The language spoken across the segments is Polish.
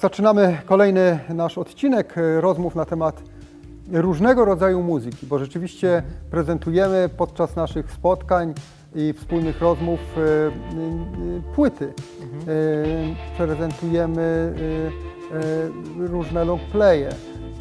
zaczynamy kolejny nasz odcinek e, rozmów na temat różnego rodzaju muzyki, bo rzeczywiście prezentujemy podczas naszych spotkań i wspólnych rozmów e, e, płyty. E, Prezentujemy różne longplaye,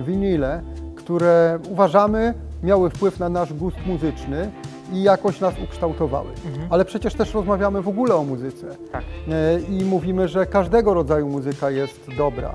winile, które uważamy miały wpływ na nasz gust muzyczny i jakoś nas ukształtowały. Ale przecież też rozmawiamy w ogóle o muzyce. Tak. E, i mówimy, że każdego rodzaju muzyka jest dobra, e,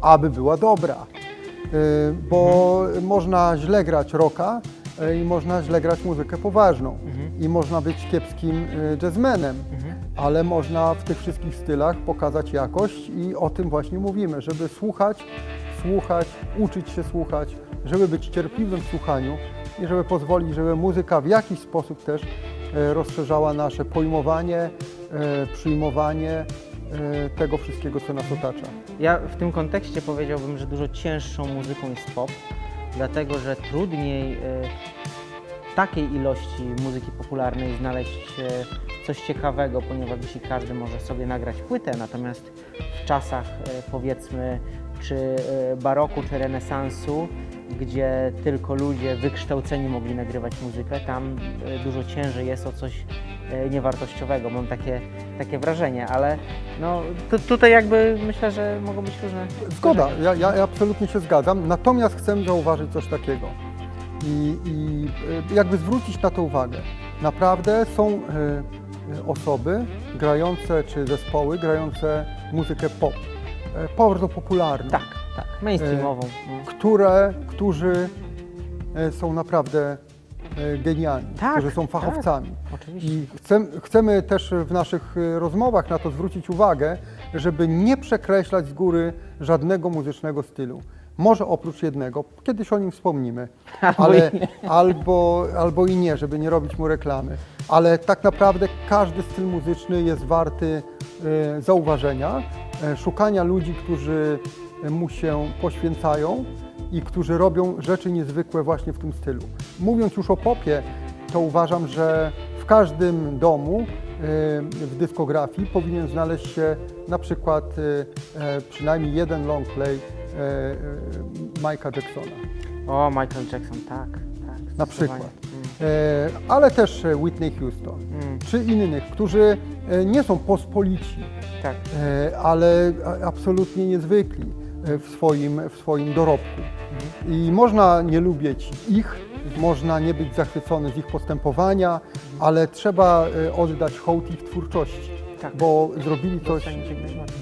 aby była dobra. E, Bo można źle grać rocka i można źle grać muzykę poważną. I można być kiepskim jazzmenem, ale można w tych wszystkich stylach pokazać jakość i o tym właśnie mówimy, żeby słuchać, słuchać, uczyć się słuchać, żeby być cierpliwym w słuchaniu i żeby pozwolić, żeby muzyka w jakiś sposób też e, rozszerzała nasze pojmowanie, e, przyjmowanie e, tego wszystkiego, co nas otacza. Ja w tym kontekście powiedziałbym, że dużo cięższą muzyką jest pop, dlatego że trudniej takiej ilości muzyki popularnej znaleźć coś ciekawego, ponieważ jeśli każdy może sobie nagrać płytę, natomiast w czasach powiedzmy czy baroku, czy renesansu, gdzie tylko ludzie wykształceni mogli nagrywać muzykę, tam e, dużo ciężej jest o coś e, niewartościowego. Mam takie, takie wrażenie, ale no, tu, tutaj jakby myślę, że mogą być różne. Zgoda, ja, ja absolutnie się zgadzam, natomiast chcę zauważyć coś takiego i, i e, jakby zwrócić na to uwagę. Naprawdę są osoby grające, czy zespoły grające muzykę pop, bardzo popularną. Tak, tak, mainstreamową. no. które, którzy e, są naprawdę e, genialni, Tak, którzy są fachowcami. Oczywiście. I chcem, chcemy też w naszych e, rozmowach na to zwrócić uwagę, żeby nie przekreślać z góry żadnego muzycznego stylu. Może oprócz jednego, kiedyś o nim wspomnimy, Albo ale, i nie. albo, albo i nie, żeby nie robić mu reklamy. Ale tak naprawdę każdy styl muzyczny jest warty e, zauważenia, e, szukania ludzi, którzy mu się poświęcają i którzy robią rzeczy niezwykłe właśnie w tym stylu. Mówiąc już o popie, to uważam, że w każdym domu e, w dyskografii powinien znaleźć się na przykład e, e, przynajmniej jeden long play e, Mike'a Jacksona. O, Michael Jackson, tak, tak. Na przykład. E, ale też e, Whitney Houston, Mm, czy innych, którzy nie są pospolici, tak. ale absolutnie niezwykli w swoim, w swoim dorobku. I można nie lubić ich, można nie być zachwycony z ich postępowania, ale trzeba e, oddać hołd ich twórczości, Tak. bo zrobili coś, Docenić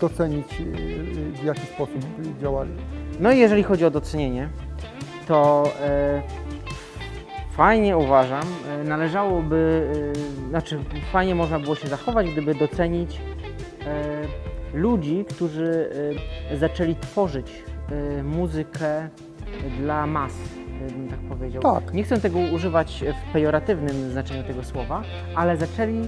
docenić e, e, w jaki sposób działali. No i jeżeli chodzi o docenienie, to e, fajnie uważam, e, należałoby, e, znaczy fajnie można było się zachować, gdyby docenić e, ludzi, którzy e, zaczęli tworzyć e, muzykę dla mas, bym tak powiedział. Tak. Nie chcę tego używać w pejoratywnym znaczeniu tego słowa, ale zaczęli e,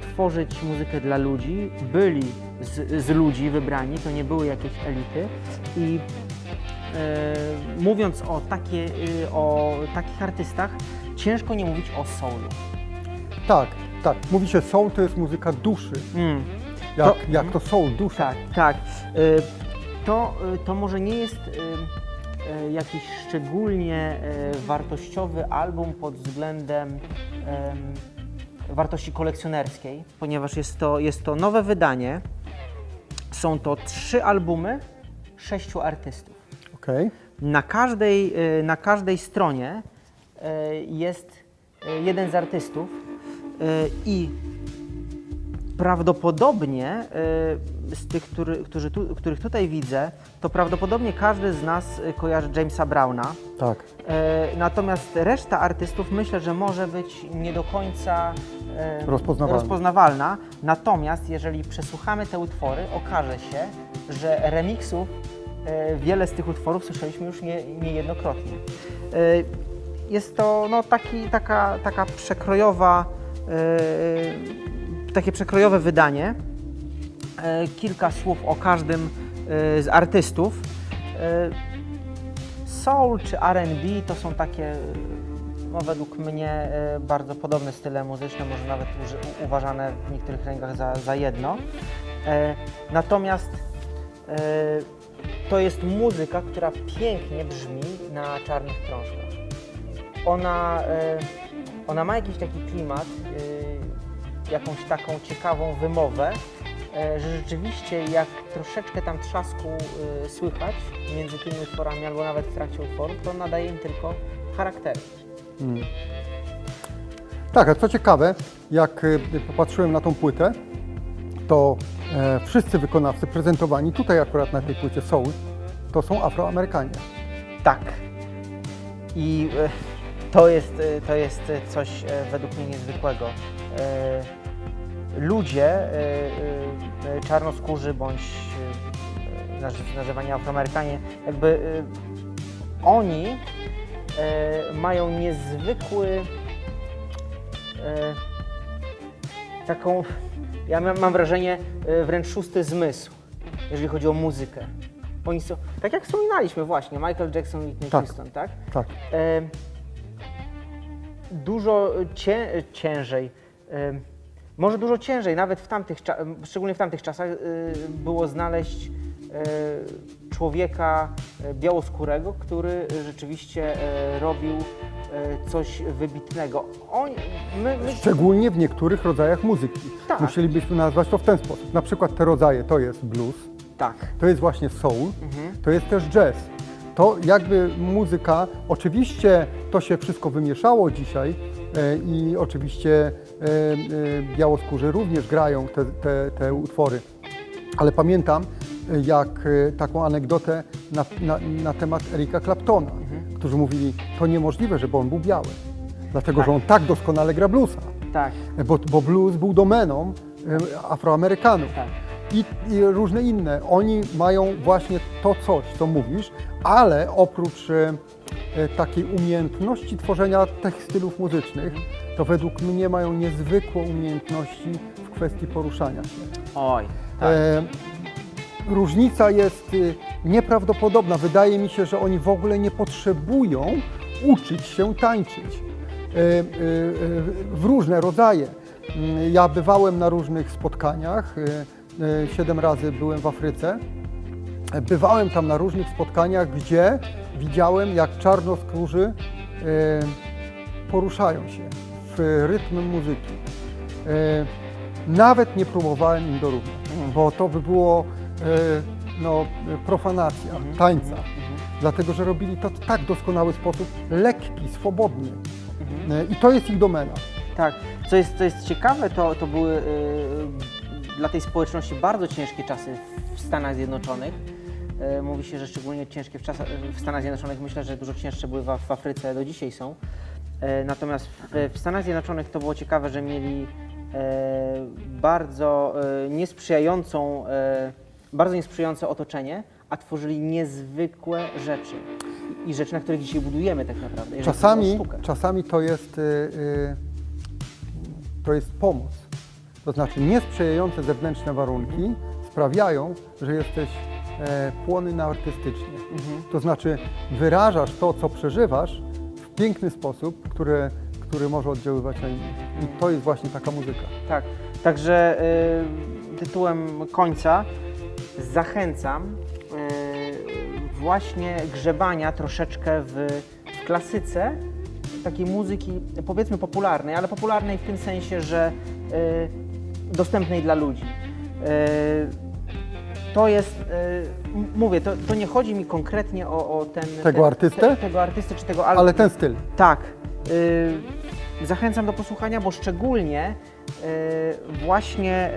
tworzyć muzykę dla ludzi, byli z, z ludzi wybrani, to nie były jakieś elity i e, mówiąc o, takie, y, o takich artystach, ciężko nie mówić o soulu. Tak, tak. Mówi się soul to jest muzyka duszy. Mm. Jak To- jak to soul, dusza. Tak, tak. Y, To, y, to może nie jest y, jakiś szczególnie wartościowy album pod względem em, wartości kolekcjonerskiej, ponieważ jest to, jest to nowe wydanie. Są to trzy albumy sześciu artystów. Okej. Na każdej, na każdej stronie jest jeden z artystów i prawdopodobnie y, z tych, który, którzy tu, których tutaj widzę, to prawdopodobnie każdy z nas y, kojarzy Jamesa Browna. Tak. E, Natomiast reszta artystów myślę, że może być nie do końca Rozpoznawalna. rozpoznawalna. Natomiast jeżeli przesłuchamy te utwory, okaże się, że remixów e, wiele z tych utworów słyszeliśmy już nie, niejednokrotnie. Jest to no, taki, taka, taka przekrojowa, takie przekrojowe wydanie. E, Kilka słów o każdym e, z artystów. E, Soul czy R&B to są takie, no według mnie, bardzo podobne style muzyczne, może nawet uważane w niektórych kręgach za, za jedno. Natomiast to jest muzyka, która pięknie brzmi na czarnych krążkach. Ona, ona ma jakiś taki klimat, e, jakąś taką ciekawą wymowę, e, że rzeczywiście jak troszeczkę tam trzasku e, słychać między tymi utworami albo nawet w trakcie utworu, to nadaje im tylko charakteru. Tak, a co ciekawe, jak y, popatrzyłem na tą płytę, to e, wszyscy wykonawcy prezentowani tutaj akurat na tej płycie Soul, to są Afroamerykanie. Tak. I e, to jest, e, to jest e, coś e, według mnie niezwykłego. Ludzie e, e, czarnoskórzy bądź e, naz- nazywani Afroamerykanie, jakby oni mają niezwykły taką, ja mam, wrażenie, wręcz szósty zmysł, jeżeli chodzi o muzykę. Oni są, tak jak wspominaliśmy właśnie, Michael Jackson, Whitney Tak. Houston, tak? Tak. Dużo cię, ciężej, może dużo ciężej, nawet w tamtych, szczególnie w tamtych czasach, e, było znaleźć e, człowieka e, białoskórego, który rzeczywiście robił coś wybitnego. Oni, my, my, Szczególnie w niektórych rodzajach muzyki. Tak. Musielibyśmy nazwać to w ten sposób. Na przykład te rodzaje to jest blues, tak, to jest właśnie soul, Mhm. to jest też jazz. To jakby muzyka, oczywiście to się wszystko wymieszało dzisiaj e, i oczywiście e, e, białoskórzy również grają te, te, te utwory. Ale pamiętam jak taką anegdotę na, na, na temat Erika Claptona, którzy mówili, to niemożliwe, żeby on był biały. Dlatego, Tak. że on tak doskonale gra bluesa. tak, Bo, bo blues był domeną Afroamerykanów. tak. I, I różne inne. Oni mają właśnie to coś, co mówisz, ale oprócz e, e, takiej umiejętności tworzenia tych stylów muzycznych, to według mnie mają niezwykłe umiejętności w kwestii poruszania się. Oj, tak. E, różnica jest y, nieprawdopodobna. Wydaje mi się, że oni w ogóle nie potrzebują uczyć się tańczyć e, e, e, w różne rodzaje. Mm, Ja bywałem na różnych spotkaniach. E, Siedem razy byłem w Afryce. E, Bywałem tam na różnych spotkaniach, gdzie widziałem, jak czarnoskórzy e, poruszają się w rytm muzyki. Nawet nie próbowałem im dorównać, bo to by było no, profanacja tańca, dlatego że robili to w tak doskonały sposób, lekki, swobodny. I to jest ich domena. Tak, co jest, co jest ciekawe, to, to były dla tej społeczności bardzo ciężkie czasy w Stanach Zjednoczonych. Y, mówi się, że szczególnie ciężkie w, czasach, w Stanach Zjednoczonych, myślę, że dużo cięższe były w, w Afryce, do dzisiaj są. Y, natomiast w, w Stanach Zjednoczonych to było ciekawe, że mieli y, bardzo niesprzyjającą, bardzo niesprzyjające otoczenie, a tworzyli niezwykłe rzeczy. I rzeczy, na których dzisiaj budujemy tak naprawdę. Czasami, czasami to, jest, to jest pomoc. To znaczy niesprzyjające zewnętrzne warunki sprawiają, że jesteś e, płonny artystycznie. To znaczy wyrażasz to, co przeżywasz w piękny sposób, który, który może oddziaływać na innych. I to jest właśnie taka muzyka. Tak, także y, tytułem końca zachęcam y, właśnie grzebania troszeczkę w, w klasyce takiej muzyki powiedzmy popularnej, ale popularnej w tym sensie, że y, dostępnej dla ludzi. Y, to jest, m- mówię, to, to nie chodzi mi konkretnie o, o ten... Tego ten, artystę? Te, tego artysty czy tego Ale ten styl. tak. y, zachęcam do posłuchania, bo szczególnie właśnie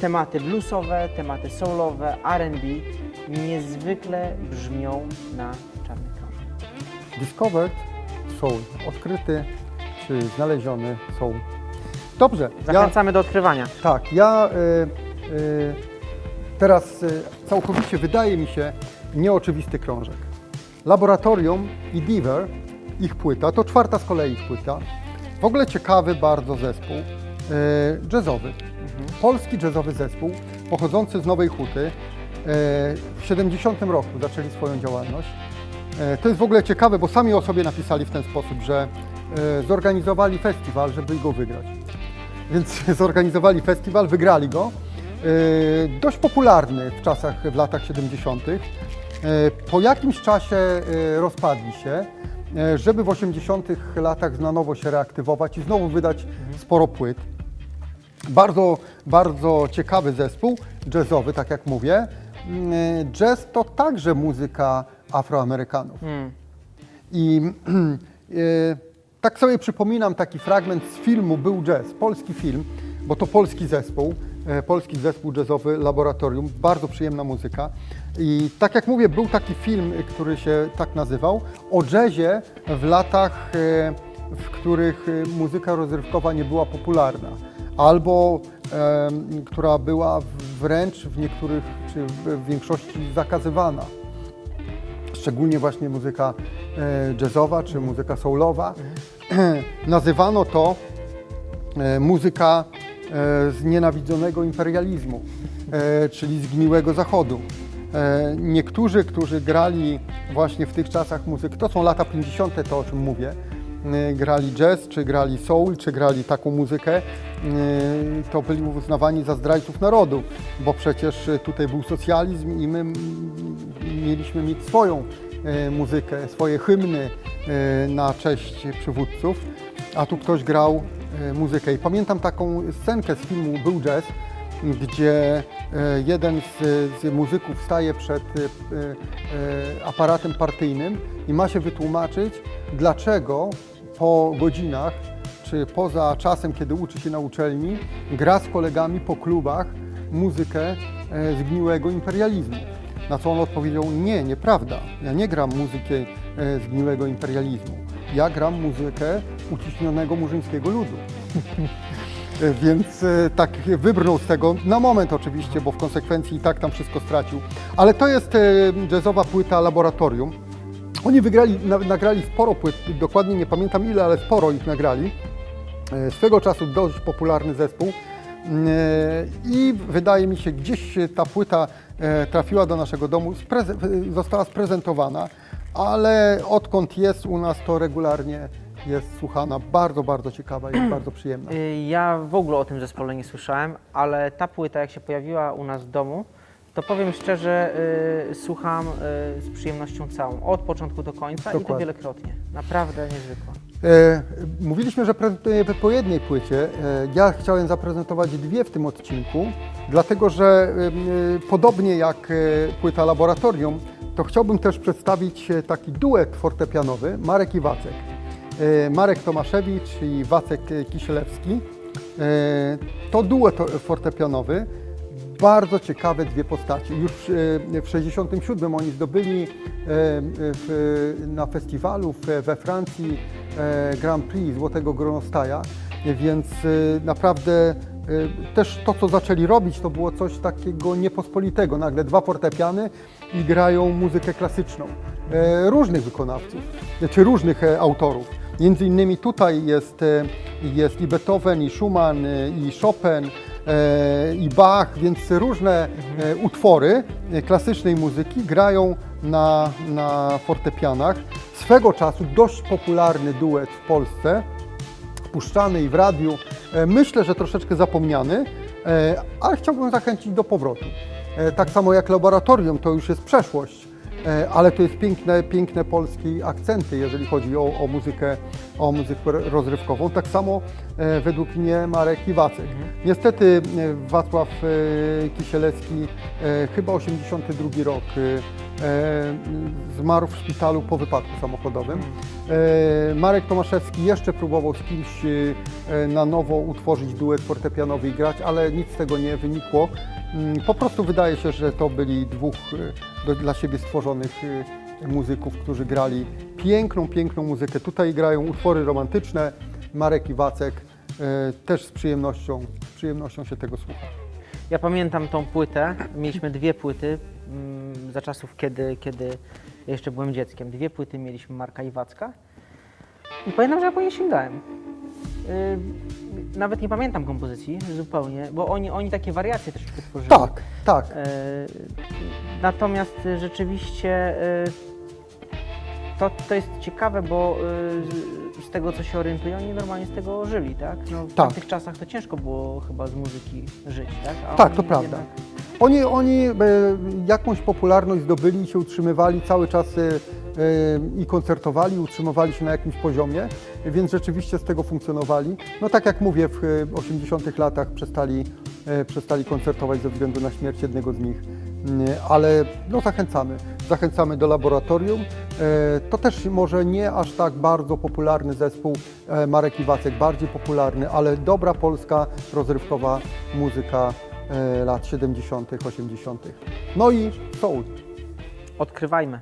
tematy bluesowe, tematy soulowe, R&B niezwykle brzmią na czarnych krążkach. Discovered Soul. Odkryty czy znaleziony soul. Dobrze. Zachęcamy do odkrywania. Tak, ja y, y, teraz y, całkowicie wydaje mi się nieoczywisty krążek. Laboratorium i Diver, ich płyta, to czwarta z kolei ich płyta. W ogóle ciekawy bardzo zespół, y, jazzowy. Polski jazzowy zespół, pochodzący z Nowej Huty. Y, w 70 roku zaczęli swoją działalność. E, To jest w ogóle ciekawe, bo sami o sobie napisali w ten sposób, że e, zorganizowali festiwal, żeby go wygrać. Więc zorganizowali festiwal, wygrali go dość popularny w czasach, w latach 70. E, Po jakimś czasie e, rozpadli się, e, żeby w 80. latach na nowo się reaktywować i znowu wydać sporo płyt. Bardzo, bardzo ciekawy zespół jazzowy, tak jak mówię. Mm, Jazz to także muzyka Afroamerykanów. Mm. I e, tak sobie przypominam taki fragment z filmu Był Jazz, polski film, bo to polski zespół, e, polski zespół jazzowy Laboratorium, bardzo przyjemna muzyka. I tak jak mówię, był taki film, który się tak nazywał, o jazzie w latach, e, w których e, muzyka rozrywkowa nie była popularna, albo która była wręcz w niektórych, czy w większości zakazywana szczególnie właśnie muzyka jazzowa czy muzyka soulowa. Nazywano to e, muzyka e, znienawidzonego imperializmu, e, czyli zgniłego zachodu. Niektórzy, którzy grali właśnie w tych czasach muzyk, to są lata 50., to o czym mówię, grali jazz, czy grali soul, czy grali taką muzykę, to byli uznawani za zdrajców narodu, bo przecież tutaj był socjalizm i my mieliśmy mieć swoją muzykę, swoje hymny na cześć przywódców, a tu ktoś grał e, muzykę. I pamiętam taką scenkę z filmu Był Jazz, gdzie e, jeden z, z muzyków staje przed aparatem partyjnym i ma się wytłumaczyć, dlaczego po godzinach czy poza czasem, kiedy uczy się na uczelni, gra z kolegami po klubach muzykę zgniłego imperializmu. Na co on odpowiedział, nie, nieprawda, ja nie gram muzyki zgniłego imperializmu, ja gram muzykę uciśnionego murzyńskiego ludu. E, Więc e, tak wybrnął z tego, na moment oczywiście, bo w konsekwencji i tak tam wszystko stracił. Ale to jest e, jazzowa płyta Laboratorium. Oni wygrali, na, nagrali sporo płyt, dokładnie nie pamiętam ile, ale sporo ich nagrali. E, Swego czasu dość popularny zespół. E, I wydaje mi się, gdzieś ta płyta e, trafiła do naszego domu, została sprezentowana, ale odkąd jest u nas, to regularnie jest słuchana. Bardzo, bardzo ciekawa i bardzo przyjemna. Y, Ja w ogóle o tym zespole nie słyszałem, ale ta płyta jak się pojawiła u nas w domu, to powiem szczerze, y, słucham y, z przyjemnością całą, od początku do końca i to Dokładnie. wielokrotnie. Naprawdę niezwykła. E, mówiliśmy, że prezentujemy po jednej płycie. E, ja chciałem zaprezentować dwie w tym odcinku, dlatego że e, podobnie jak e, płyta Laboratorium, to chciałbym też przedstawić e, taki duet fortepianowy Marek i Wacek. E, Marek Tomaszewicz i Wacek e, Kisielewski. To duet fortepianowy. Bardzo ciekawe dwie postacie. Już w 67 oni zdobyli na festiwalu we Francji Grand Prix Złotego Gronostaja, więc naprawdę też to, co zaczęli robić, to było coś takiego niepospolitego. Nagle dwa fortepiany i grają muzykę klasyczną. E, Różnych wykonawców, czy różnych e, autorów. Między innymi tutaj jest, e, jest i Beethoven, i Schumann, e, i Chopin, i Bach, więc różne utwory klasycznej muzyki grają na, na fortepianach. Swego czasu dość popularny duet w Polsce, puszczany i w radiu, myślę, że troszeczkę zapomniany, e, ale chciałbym zachęcić do powrotu. E, Tak samo jak laboratorium, to już jest przeszłość, e, ale to jest piękne, piękne polskie akcenty, jeżeli chodzi o, o muzykę, o muzykę rozrywkową. Tak samo e, według mnie Marek Iwacek. Niestety e, Wacław e, Kisielewski, chyba 82 rok, zmarł w szpitalu po wypadku samochodowym. E, Marek Tomaszewski jeszcze próbował z kimś na nowo utworzyć duet fortepianowy i grać, ale nic z tego nie wynikło. Mm, Po prostu wydaje się, że to byli dwóch dla siebie stworzonych muzyków, którzy grali piękną, piękną muzykę. Tutaj grają utwory romantyczne. Marek i Wacek e, też z przyjemnością, z przyjemnością się tego słucha. Ja pamiętam tą płytę, mieliśmy dwie płyty mm, za czasów, kiedy, kiedy jeszcze byłem dzieckiem. Dwie płyty mieliśmy Marka Iwacka i pamiętam, że ja po nie sięgałem. Yy, nawet nie pamiętam kompozycji zupełnie, bo oni, oni takie wariacje też tworzyli. Tak, tak. E, Natomiast rzeczywiście e, to, to jest ciekawe, bo y, z, tego co się orientuję, oni normalnie z tego żyli, tak? No, w Tak. tamtych czasach to ciężko było chyba z muzyki żyć, tak? A Tak, to prawda. jednak- Oni, oni e, jakąś popularność zdobyli i się utrzymywali cały czas e, i koncertowali, utrzymywali się na jakimś poziomie, więc rzeczywiście z tego funkcjonowali. No tak jak mówię, w e, 80 latach przestali, e, przestali koncertować ze względu na śmierć jednego z nich, ale no zachęcamy. Zachęcamy do laboratorium. To też może nie aż tak bardzo popularny zespół Marek Iwacek, bardziej popularny, ale dobra polska rozrywkowa muzyka lat 70., 80. No i soul. Odkrywajmy.